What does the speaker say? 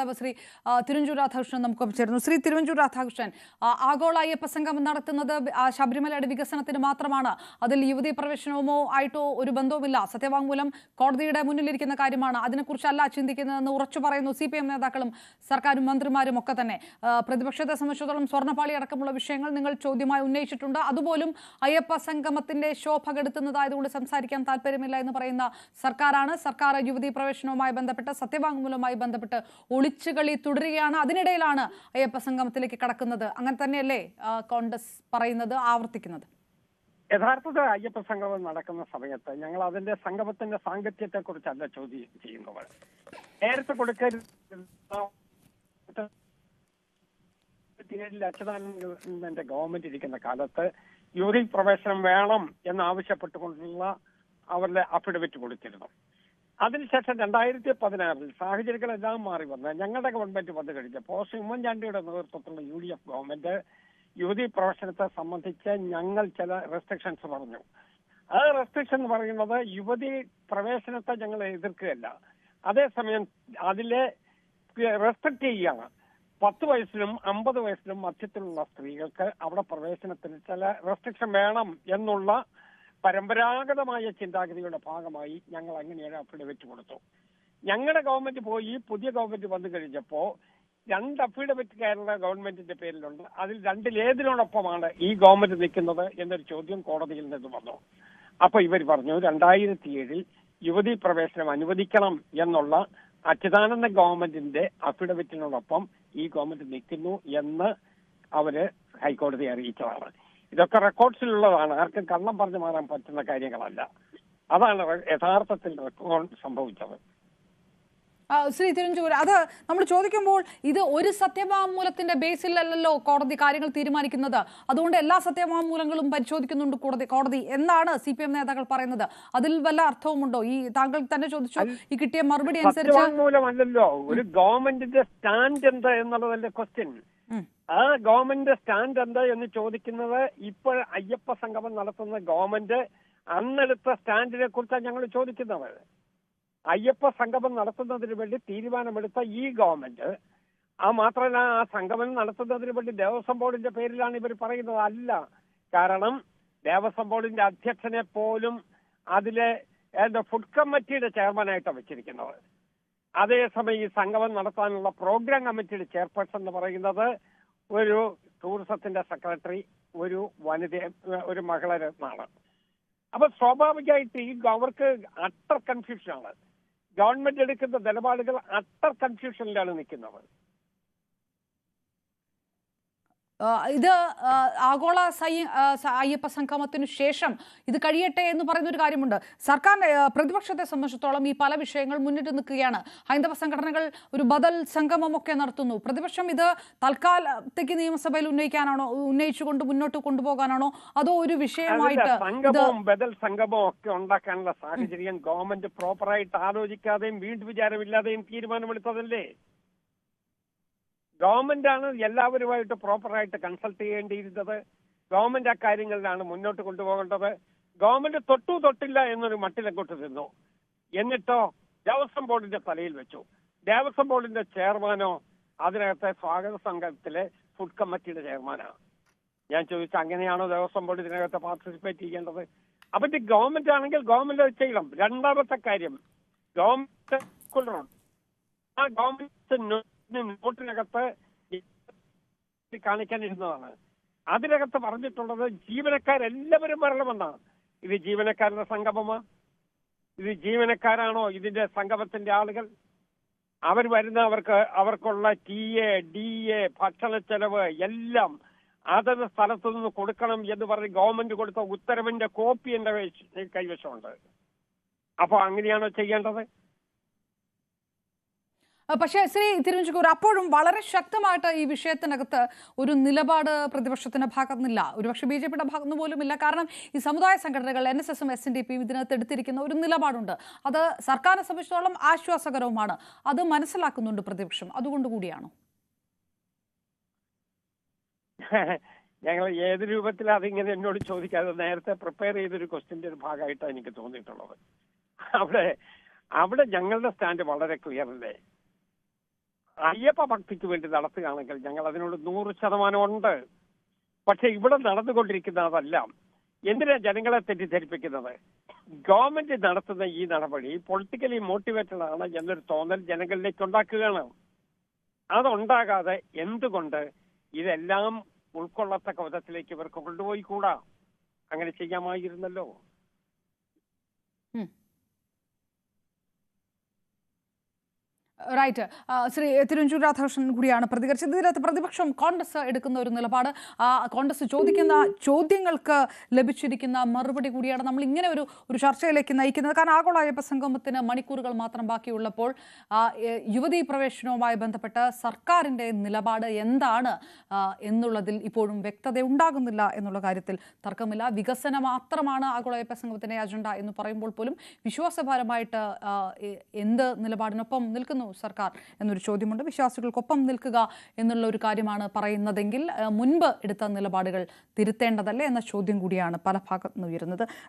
നേതാവ് ശ്രീ തിരുവഞ്ചൂർ രാധാകൃഷ്ണൻ നമുക്കൊപ്പം ചേരുന്നു. ശ്രീ തിരുവഞ്ചൂർ രാധാകൃഷ്ണൻ ആഗോള അയ്യപ്പ സംഗമം നടത്തുന്നത് ശബരിമലയുടെ വികസനത്തിന് മാത്രമാണ്. അതിൽ യുവതി പ്രവേശനവുമോ ആയിട്ടോ ഒരു ബന്ധവുമില്ല. സത്യവാങ്മൂലം കോടതിയുടെ മുന്നിലിരിക്കുന്ന കാര്യമാണ്. അതിനെക്കുറിച്ചല്ല ചിന്തിക്കുന്നതെന്ന് ഉറച്ചു പറയുന്നു സി പി എം നേതാക്കളും സർക്കാരും മന്ത്രിമാരും ഒക്കെ തന്നെ. പ്രതിപക്ഷത്തെ സംബന്ധിച്ചിടത്തോളം സ്വർണപ്പാളി അടക്കമുള്ള വിഷയങ്ങൾ നിങ്ങൾ ചോദ്യമായി ഉന്നയിച്ചിട്ടുണ്ട്. അതുപോലും അയ്യപ്പ സംഗമത്തിന്റെ ശോഭ കെടുത്തുന്നതായതുകൊണ്ട് സംസാരിക്കാൻ താല്പര്യമില്ല എന്ന് പറയുന്ന സർക്കാരാണ്. സർക്കാർ യുവതി പ്രവേശനവുമായി ബന്ധപ്പെട്ട് സത്യവാങ്മൂലവുമായി ബന്ധപ്പെട്ട് ഒളിച്ചുകളി തുടരുകയാണ്. അതിനിടയിലാണ് അയ്യപ്പ സംഗമത്തിലേക്ക് കടക്കുന്നത്. അങ്ങനെ തന്നെയല്ലേ കോൺഗ്രസ് പറയുന്നത് ആവർത്തിക്കുന്നത്? യഥാർത്ഥത്തിൽ അയ്യപ്പ സംഗമം നടക്കുന്ന സമയത്ത് ഞങ്ങൾ അതിന്റെ സംഗമത്തിന്റെ സാങ്കത്യത്തെ കുറിച്ചല്ല ചോദ്യം ചെയ്യുന്നത്. നേരത്തെ കൊടുക്കരുത്. അച്യുതാനന്ദന്റെ ഗവൺമെന്റ് ഇരിക്കുന്ന കാലത്ത് യൂറിക് പ്രവേശനം വേണം എന്നാവശ്യപ്പെട്ടുകൊണ്ടുള്ള അവരുടെ അഫിഡവിറ്റ് കൊടുത്തിരുന്നു. അതിനുശേഷം രണ്ടായിരത്തി പതിനാറിൽ സാഹചര്യങ്ങളെല്ലാം മാറി വന്ന് ഞങ്ങളുടെ ഗവൺമെന്റ് വന്നു കഴിഞ്ഞപ്പോൾ ശ്രീ ഉമ്മൻചാണ്ടിയുടെ നേതൃത്വത്തിലുള്ള യു ഡി എഫ് ഗവൺമെന്റ് യുവതി പ്രവേശനത്തെ സംബന്ധിച്ച് ഞങ്ങൾ ചില റെസ്ട്രിക്ഷൻസ് പറഞ്ഞു. ആ റെസ്ട്രിക്ഷൻ എന്ന് പറയുന്നത് യുവതി പ്രവേശനത്തെ ഞങ്ങൾ എതിർക്കുകയല്ല. അതേസമയം അതിലെ റെസ്ട്രിക്ട് ചെയ്യുകയാണ്. പത്ത് വയസ്സിലും അമ്പത് വയസ്സിലും മധ്യത്തിലുള്ള സ്ത്രീകൾക്ക് അവിടെ പ്രവേശനത്തിന് ചില റെസ്ട്രിക്ഷൻ വേണം എന്നുള്ള പരമ്പരാഗതമായ ചിന്താഗതിയുടെ ഭാഗമായി ഞങ്ങൾ അങ്ങനെയാണ് അഫിഡവിറ്റ് കൊടുത്തു. ഞങ്ങളുടെ ഗവൺമെന്റ് പോയി പുതിയ ഗവൺമെന്റ് വന്നു കഴിഞ്ഞപ്പോ രണ്ട് അഫിഡവിറ്റ് കേരള ഗവൺമെന്റിന്റെ പേരിലുണ്ട്. അതിൽ രണ്ടിലേതിനോടൊപ്പമാണ് ഈ ഗവൺമെന്റ് നിൽക്കുന്നത് എന്നൊരു ചോദ്യം കോടതിയിൽ നിന്ന് വന്നു. അപ്പൊ ഇവർ പറഞ്ഞു രണ്ടായിരത്തി ഏഴിൽ യുവതി പ്രവേശനം അനുവദിക്കണം എന്നുള്ള അച്യുതാനന്ദ ഗവൺമെന്റിന്റെ അഫിഡവിറ്റിനോടൊപ്പം ഈ ഗവൺമെന്റ് നിൽക്കുന്നു എന്ന് അവർ ഹൈക്കോടതിയെ അറിയിച്ചതാണ്. ഇതൊക്കെ റെക്കോർഡ്സിലുള്ളതാണ്. ആർക്കും കള്ളം പറഞ്ഞു മാറാൻ പറ്റുന്ന കാര്യങ്ങളല്ല. അതാണ് യഥാർത്ഥത്തിൽ റെക്കോർഡ് സംഭവിച്ചത്. ശ്രീ തിരുവഞ്ചൂർ അത് നമ്മൾ ചോദിക്കുമ്പോൾ ഇത് ഒരു സത്യവാങ്മൂലത്തിന്റെ ബേസിലല്ലല്ലോ കോടതി കാര്യങ്ങൾ തീരുമാനിക്കുന്നത്? അതുകൊണ്ട് എല്ലാ സത്യവാങ്മൂലങ്ങളും പരിശോധിക്കുന്നുണ്ട് കോടതി കോടതി. എന്നാണ് സി പി എം നേതാക്കൾ പറയുന്നത്? അതിൽ വല്ല അർത്ഥവുമുണ്ടോ? ഈ താങ്കൾ തന്നെ ചോദിച്ചു. ഈ കിട്ടിയ മറുപടി അനുസരിച്ച് ഒരു ഗവൺമെന്റിന്റെ സ്റ്റാൻഡ് എന്താ എന്നുള്ളതല്ലേ ക്വസ്റ്റ്യൻ. ആ ഗവൺമെന്റിന്റെ സ്റ്റാൻഡ് എന്താ എന്ന് ചോദിക്കുന്നത് ഇപ്പോൾ അയ്യപ്പ സംഗമം നടത്തുന്ന ഗവൺമെന്റ് അന്നെടുത്ത സ്റ്റാൻഡിനെ കുറിച്ചാണ് ഞങ്ങൾ ചോദിക്കുന്നത്. അയ്യപ്പ സംഗമം നടത്തുന്നതിന് വേണ്ടി തീരുമാനമെടുത്ത ഈ ഗവൺമെന്റ് ആ മാത്രമല്ല ആ സംഗമം നടത്തുന്നതിന് വേണ്ടി ദേവസ്വം ബോർഡിന്റെ പേരിലാണ് ഇവർ പറയുന്നത് അല്ല. കാരണം ദേവസ്വം ബോർഡിന്റെ അധ്യക്ഷനെ പോലും അതിലെ ഫുഡ് കമ്മിറ്റിയുടെ ചെയർമാനായിട്ടാണ് വെച്ചിരിക്കുന്നത്. അതേസമയം ഈ സംഗമം നടത്താനുള്ള പ്രോഗ്രാം കമ്മിറ്റിയുടെ ചെയർപേഴ്സൺ എന്ന് പറയുന്നത് ഒരു ടൂറിസത്തിന്റെ സെക്രട്ടറി ഒരു വനിത ഒരു മകളരത്നാണ് അപ്പൊ സ്വാഭാവികമായിട്ട് ഈ അവർക്ക് അട്ടർ കൺഫ്യൂഷനാണ് ഗവൺമെന്റ് എടുക്കുന്ന നിലപാടുകൾ അട്ടർ കൺഫ്യൂഷനിലാണ് നിൽക്കുന്നത് ആ, ഇത് ആഗോള സൈ അയ്യപ്പ സംഗമത്തിനു ശേഷം ഇത് കഴിയട്ടെ എന്ന് പറയുന്ന ഒരു കാര്യമുണ്ട് സർക്കാർ പ്രതിപക്ഷത്തെ സംബന്ധിച്ചിടത്തോളം ഈ പല വിഷയങ്ങൾ മുന്നിട്ട് നിൽക്കുകയാണ്. ഹൈന്ദവ സംഘടനകൾ ഒരു ബദൽ സംഗമമൊക്കെ നടത്തുന്നു. പ്രതിപക്ഷം ഇത് തൽക്കാലത്തേക്ക് നിയമസഭയിൽ ഉന്നയിക്കാനാണോ ഉന്നയിച്ചുകൊണ്ട് മുന്നോട്ട് കൊണ്ടുപോകാനാണോ അതോ ഒരു വിഷയമായിട്ട് സംഗമവും ബദൽ സംഗമവും ഒക്കെ ഉണ്ടാക്കാനുള്ള സാഹചര്യം ഗവൺമെന്റ് പ്രോപ്പറായിട്ട് ആലോചിക്കാതെയും വീണ്ടും വിചാരമില്ലാതെയും തീരുമാനമെടുത്തതല്ലേ? ഗവൺമെന്റ് ആണ് എല്ലാവരുമായിട്ട് പ്രോപ്പറായിട്ട് കൺസൾട്ട് ചെയ്യേണ്ടിയിരുന്നത്. ഗവൺമെന്റ് അക്കാര്യങ്ങളിലാണ് കാര്യങ്ങളിലാണ് മുന്നോട്ട് കൊണ്ടുപോകേണ്ടത്. ഗവൺമെന്റ് തൊട്ടു തൊട്ടില്ല എന്നൊരു മട്ടിലങ്ങോട്ട് നിന്നു. എന്നിട്ടോ ദേവസ്വം ബോർഡിന്റെ തലയിൽ വെച്ചു. ദേവസ്വം ബോർഡിന്റെ ചെയർമാനോ അതിനകത്തെ സ്വാഗത സംഘത്തിലെ ഫുഡ് കമ്മിറ്റിയുടെ ചെയർമാനാണ്. ഞാൻ ചോദിച്ചു അങ്ങനെയാണോ ദേവസ്വം ബോർഡ് ഇതിനകത്ത് പാർട്ടിസിപ്പേറ്റ് ചെയ്യേണ്ടത്? അപ്പൊ ഇത് ഗവൺമെന്റ് ആണെങ്കിൽ ഗവൺമെന്റ് അത് ചെയ്യണം. രണ്ടാമത്തെ കാര്യം ഗവൺമെന്റ് ആ ഗവൺമെന്റ് നോട്ടിനകത്ത് കാണിക്കാനിരുന്നതാണ്. അതിനകത്ത് പറഞ്ഞിട്ടുള്ളത് ജീവനക്കാരെല്ലാവരും വരണമെന്നാണ്. ഇത് ജീവനക്കാരുടെ സംഗമമാ. ഇത് ജീവനക്കാരാണോ ഇതിന്റെ സംഗമത്തിന്റെ ആളുകൾ? അവർ വരുന്ന അവർക്ക് അവർക്കുള്ള ടി എ ഡി എ ഭക്ഷണ ചെലവ് എല്ലാം അതത് സ്ഥലത്തു നിന്ന് കൊടുക്കണം എന്ന് പറഞ്ഞ് ഗവൺമെന്റ് കൊടുത്ത ഉത്തരവിന്റെ കോപ്പി എന്റെ കൈവശ- കൈവശമുണ്ട്. അപ്പൊ അങ്ങനെയാണോ ചെയ്യേണ്ടത്? പക്ഷേ ശ്രീ തിരുവഞ്ചൂർ അപ്പോഴും വളരെ ശക്തമായിട്ട് ഈ വിഷയത്തിനകത്ത് ഒരു നിലപാട് പ്രതിപക്ഷത്തിന്റെ ഭാഗത്തുനിന്നില്ല. ഒരുപക്ഷെ ബി ജെ പിയുടെ ഭാഗത്തുനിന്ന് പോലും ഇല്ല കാരണം ഈ സമുദായ സംഘടനകൾ എൻ എസ് എസും എസ് എൻ ഡി പിയും ഇതിനകത്ത് എടുത്തിരിക്കുന്ന ഒരു നിലപാടുണ്ട്. അത് സർക്കാരിനെ സംബന്ധിച്ചിടത്തോളം ആശ്വാസകരവുമാണ്. അത് മനസ്സിലാക്കുന്നുണ്ട് പ്രതിപക്ഷം. അതുകൊണ്ടുകൂടിയാണോ ഞങ്ങൾ ഏത് രൂപത്തിൽ അതിങ്ങനെ എന്നോട് ചോദിക്കാതെ നേരത്തെ പ്രിപ്പയർ ചെയ്തൊരു ക്വസ്റ്റിന്റെ ഒരു ഭാഗമായിട്ടാണ് എനിക്ക് തോന്നിയിട്ടുള്ളത്. അവിടെ അവിടെ ഞങ്ങളുടെ സ്റ്റാൻഡ് വളരെ ക്ലിയർ അല്ലേ? അയ്യപ്പ ഭക്തിക്ക് വേണ്ടി നടത്തുകയാണെങ്കിൽ ഞങ്ങൾ അതിനോട് നൂറ് ശതമാനം ഉണ്ട്. പക്ഷെ ഇവിടെ നടന്നുകൊണ്ടിരിക്കുന്ന അതല്ല. എന്തിനാ ജനങ്ങളെ തെറ്റിദ്ധരിപ്പിക്കുന്നത്? ഗവൺമെന്റ് നടത്തുന്ന ഈ നടപടി പൊളിറ്റിക്കലി മോട്ടിവേറ്റഡ് ആണ് എന്നൊരു തോന്നൽ ജനങ്ങളിലേക്ക് ഉണ്ടാക്കുകയാണ്. അതുണ്ടാകാതെ എന്തുകൊണ്ട് ഇതെല്ലാം ഉൾക്കൊള്ളത്തക്ക വിധത്തിലേക്ക് ഇവർക്ക് കൊണ്ടുപോയി കൂടാ? അങ്ങനെ ചെയ്യാമായിരുന്നല്ലോ. റൈറ്റ്. ശ്രീ തിരുവഞ്ചൂർ രാധാകൃഷ്ണൻ കൂടിയാണ് പ്രതികരിച്ചത്. ഇതിനകത്ത് പ്രതിപക്ഷം കോൺഗ്രസ് എടുക്കുന്ന ഒരു നിലപാട്. കോൺഗ്രസ് ചോദിക്കുന്ന ചോദ്യങ്ങൾക്ക് ലഭിച്ചിരിക്കുന്ന മറുപടി കൂടിയാണ് നമ്മൾ ഇങ്ങനെ ഒരു ഒരു ചർച്ചയിലേക്ക് നയിക്കുന്നത്. കാരണം ആഗോള അയ്യപ്പ സംഗമത്തിന് മണിക്കൂറുകൾ മാത്രം ബാക്കിയുള്ളപ്പോൾ യുവതീ പ്രവേശനവുമായി ബന്ധപ്പെട്ട് സർക്കാരിന്റെ നിലപാട് എന്താണ്? എന്നുള്ളതിൽ ഇപ്പോഴും വ്യക്തത ഉണ്ടാകുന്നില്ല എന്നുള്ള കാര്യത്തിൽ തർക്കമില്ല. വികസനം മാത്രമാണ് ആഗോള അയ്യപ്പ സംഗമത്തിന്റെ അജണ്ട എന്ന് പറയുമ്പോൾ പോലും വിശ്വാസപരമായിട്ട് എന്ത് നിലപാടിനൊപ്പം നിൽക്കുന്നു സർക്കാർ എന്നൊരു ചോദ്യമുണ്ട്. വിശ്വാസികൾക്കൊപ്പം നിൽക്കുക എന്നുള്ള ഒരു കാര്യമാണ് പറയുന്നതെങ്കിൽ മുൻപ് എടുത്ത നിലപാടുകൾ തിരുത്തേണ്ടതല്ലേ എന്ന ചോദ്യം കൂടിയാണ് പല ഭാഗത്തുനിന്ന് ഉയരുന്നത്.